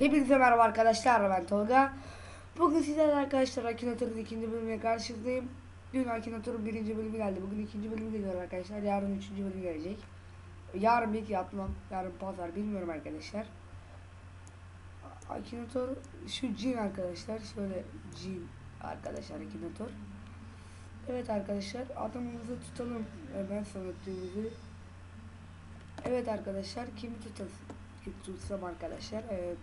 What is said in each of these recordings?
Hepinize merhaba arkadaşlar ben Tolga. Bugün sizlerle arkadaşlar Akinator'un ikinci bölümüne karşınızdayım. Dün Akinator'un birinci bölümü geldi. Bugün ikinci bölümü geliyor arkadaşlar. Yarın üçüncü bölüm gelecek. Yarın belki yapmam. Yarın pazar bilmiyorum arkadaşlar. Akinator şu cin arkadaşlar. Şöyle cin arkadaşlar Akinator. Evet arkadaşlar adamımızı tutalım. Hemen sanatçımızı. Evet arkadaşlar kimi tutalım? Tutsam arkadaşlar? Ee,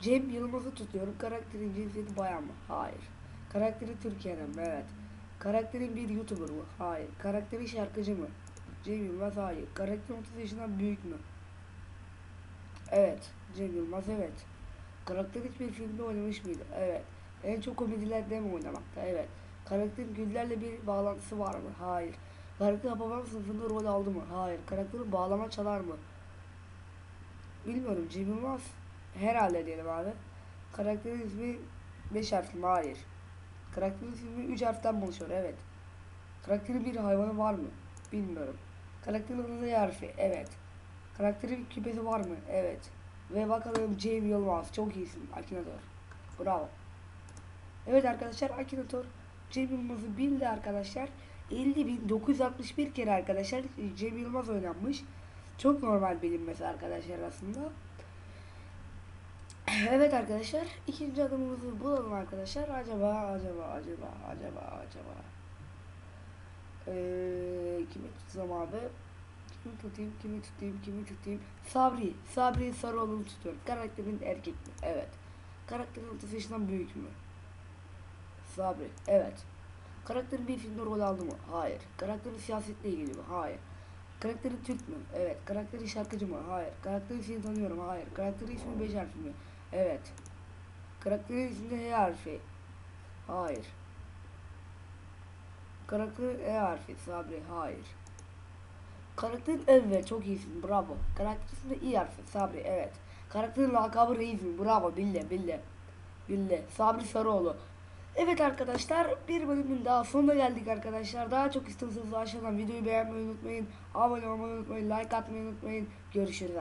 Cem Yılmaz'ı tutuyorum. Karakterin cinsiyeti bayan mı? Hayır. Karakteri Türkiye'den mi? Evet. Karakterin bir YouTuber mı? Hayır. Karakteri şarkıcı mı? Cem Yılmaz hayır. Karakter 30 yaşından büyük mü? Evet. Cem Yılmaz evet. Karakter hiçbir filmde oynamış mıydı? Evet. En çok komedilerde mi oynamakta? Evet. Karakterin günlerle bir bağlantısı var mı? Hayır. Karakter Hababam sınıfında rol aldı mı? Hayır. Karakterin bağlama çalar mı? Bilmiyorum. Cem Yılmaz herhalde diyelim abi. Karakterin ismi 5 harfli mi? Hayır. Karakterin ismi 3 harften oluşuyor. Evet. Karakterin bir hayvanı var mı? Bilmiyorum. Karakterin adı Z harfi. Evet. Karakterin bir küpesi var mı? Evet. Ve bakalım Cem Yılmaz. Çok iyisin. Akinator. Bravo. Evet arkadaşlar Akinator Cem Yılmaz'ı bildi arkadaşlar. 50.961 kere arkadaşlar Cem Yılmaz oynanmış. Çok normal bilinmesi arkadaşlar aslında. Evet arkadaşlar ikinci adımımızı bulalım arkadaşlar. Acaba acaba acaba acaba acaba ee, kimi tutsam abi? Kimi tutayım kimi tutayım kimi tutayım? Sabri. Sabri Sarıoğlu'nu tutuyorum. Karakterin erkek mi? Evet. Karakterin 30 yaşından büyük mü? Sabri. Evet. Karakterin bir filmde rol aldı mı? Hayır. Karakterin siyasetle ilgili mi? Hayır. Karakteri Türk mü? Evet. Karakteri şarkıcı mı? Hayır. Karakteri seni tanıyorum. Hayır. Karakteri ismi 5 harfi mi? Evet. Karakterin ismi H harfi. Hayır. Karakteri E harfi. Sabri. Hayır. Karakterin evet çok iyisin. Bravo. Karakterin ismi İ harfi. Sabri. Evet. Karakterin lakabı Reis mi? Bravo. Bildi. Bildi. Bildi. Sabri Sarıoğlu. Evet arkadaşlar bir bölümün daha sonuna geldik arkadaşlar. Daha çok istiyorsanız aşağıdan videoyu beğenmeyi unutmayın. Abone olmayı unutmayın. Like atmayı unutmayın. Görüşürüz.